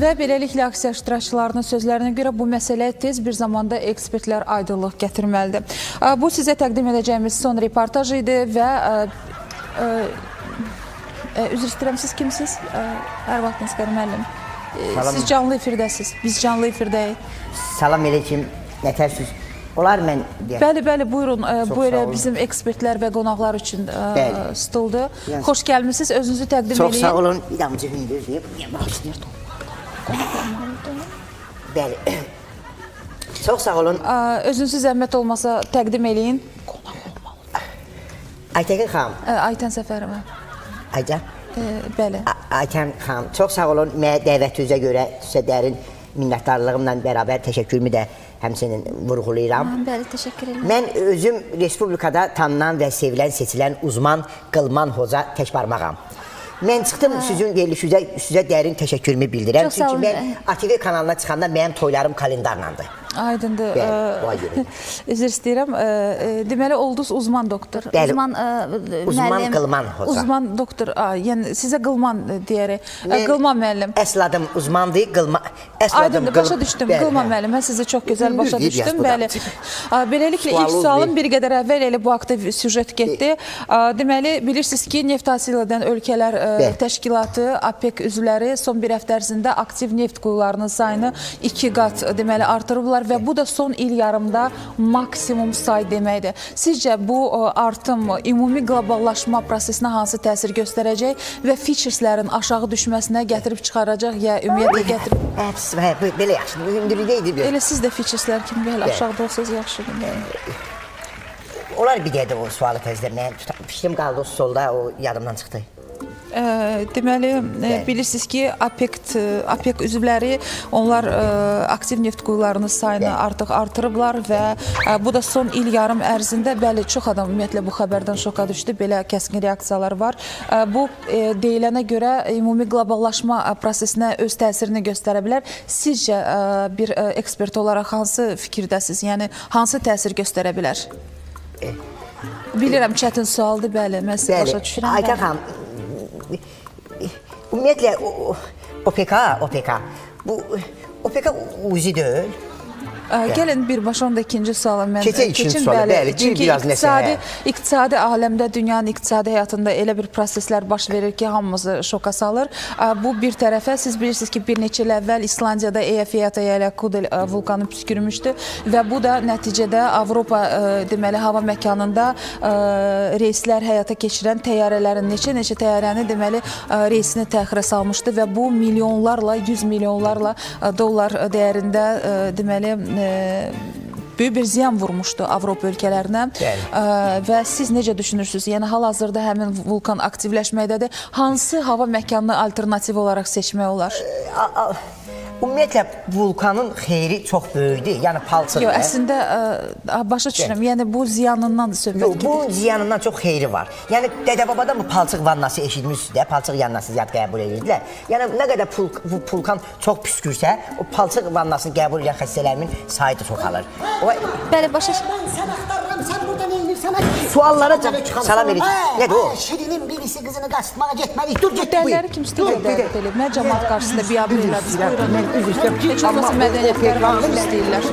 Və beləliklə aksiya iştirakçılarının sözlərinə görə bu məsələyə tez bir zamanda ekspertlər aydınlıq gətirməlidir. Ə, Bu sizə təqdim edəcəyimiz son reportaj idi və ə, ə, üzr istəyirəm siz kimsiz? Ə, Hər vaxtınız xeyir müəllim. Siz canlı efirdəsiz. Biz canlı efirdəyik. Salam aleyküm. Nətərsiniz? Olar mən deyəm. Bəli, bəli, buyurun. Çox Bu elə bizim ekspertlər və qonaqlar üçün Bəli. stoldur. Yəni- Xoş gəlmisiniz. Özünüzü təqdim Çox edin. sağ olun. Bir damcı hündür deyib. Bəli. Çox sağ olun. Özünüzü zəhmət olmasa təqdim eləyin. Aytəkin xanım. Aytən Səfərova. Aycan. Ə, Bəli. A- Ayten xanım, çox sağ olun. Mənə dəvətinizə görə sizə dərin minnətdarlığımla bərabər təşəkkürümü də həmçinin vurğulayıram. Bəli, təşəkkür edirəm. Mən özüm respublikada tanınan və sevilən, seçilən uzman Qılman Hoca təkbarmağam. Mən çıxdım sizin verilişinizə sizə dərin təşəkkürümü bildirirəm. Çox sağ Çünki olun. mən ATV kanalına çıxanda mənim toylarım kalendarlandı. Aydındır. Bəli. Üzr istəyirəm. Deməli oldunuz uzman doktor. Bəli. Uzman, ə, Uzman müəllim. Qılman Hoca. Uzman doktor. Ə, yəni sizə qılman deyərək. Mən- Qılman müəllim. Əsl adım uzmandır, Qılma. Əsl adım Aydındır, Qıl- başa düşdüm. Bəli, Qılman müəllim, mən sizi çox gözəl başa düşdüm. Bəli. Beləliklə ilk sualım bir qədər əvvəl elə bu haqda süjet getdi. Deməli, bilirsiniz ki, neft hasil edən ölkələr Bəli. təşkilatı, APEC üzvləri son bir həftə ərzində aktiv neft quyularının sayını 2 qat deməli artırıblar və bu da son il yarımda maksimum say deməkdir. Sizcə bu ə, artım ümumi qloballaşma prosesinə hansı təsir göstərəcək və featureslərin aşağı düşməsinə gətirib çıxaracaq ya ümumiyyətlə gətirib Həbs, hə, belə yaxşı. Hündürlükdə idi. bir. Elə siz də featureslər kimi belə aşağıda olsanız yaxşıdır. Olar bir də o sualı təzədən. Pişdim qaldı o solda, o yadımdan çıxdı. Ə, deməli, ə, bilirsiniz ki, APEC t- APEC üzvləri onlar ə, aktiv neft quyularının sayını artıq artırıblar və ə, bu da son il yarım ərzində bəli çox adam ümumiyyətlə bu xəbərdən şoka düşdü. Belə kəskin reaksiyalar var. Ə, bu ə, deyilənə görə ümumi qloballaşma prosesinə öz təsirini göstərə bilər. Sizcə ə, bir ə, ekspert olaraq hansı fikirdəsiz? Yəni hansı təsir göstərə bilər? Bilirəm çətin sualdır, bəli, mən sizə başa düşürəm. Xanım, ümumiyyətlə o- OPK, OPK, bu OPK uzi deyil. Ə, Gəlin birbaşa onda ikinci suala mən Keçək ikinci suala, bəli, Çünki biraz iqtisadi, iqtisadi aləmdə, dünyanın iqtisadi həyatında elə bir proseslər baş verir ki, hamımızı şoka salır. Ə, Bu bir tərəfə siz bilirsiniz ki, bir neçə il əvvəl İslandiyada Eyfiyata Yələkudel ə, vulkanı püskürmüşdü və bu da nəticədə Avropa ə, deməli hava məkanında ə, reyslər həyata keçirən təyyarələrin neçə-neçə təyyarəni deməli reysini təxirə salmışdı və bu milyonlarla, 100 milyonlarla dollar dəyərində deməli ə, böyük bir ziyan vurmuşdu Avropa ölkələrinə. Ə, və siz necə düşünürsüz? Yəni hal-hazırda həmin vulkan aktivləşməkdədir. Hansı hava məkanını alternativ olaraq seçmək olar? A- a- Ümumiyyətlə vulkanın xeyri çox böyükdür. Yəni palçıq. Yox, əslində ə, başa düşürəm. Yəni bu ziyanından söhbət Yox, gedir. bu ziyanından çox xeyri var. Yəni dədə-babadan bu palçıq vannası eşitmişsiniz də, palçıq yannası zət qəbul edirdilər. Yəni nə qədər pul, bu pulkan çox püskürsə, o palçıq vannasını qəbul edən xəstələrin sayı da çoxalır. O Bəli, başa Ben sana aktarırım, Suallara cavab- salam verin. Nədir o? Şirinin birisi kızını qaçırmağa getməli. Dur get Dəlləri kim istəyir dəvət edib? Mən cəmaət qarşısında biabır elədiniz. Buyurun. Heç olmasa proqram- xaricdə istəyirlər.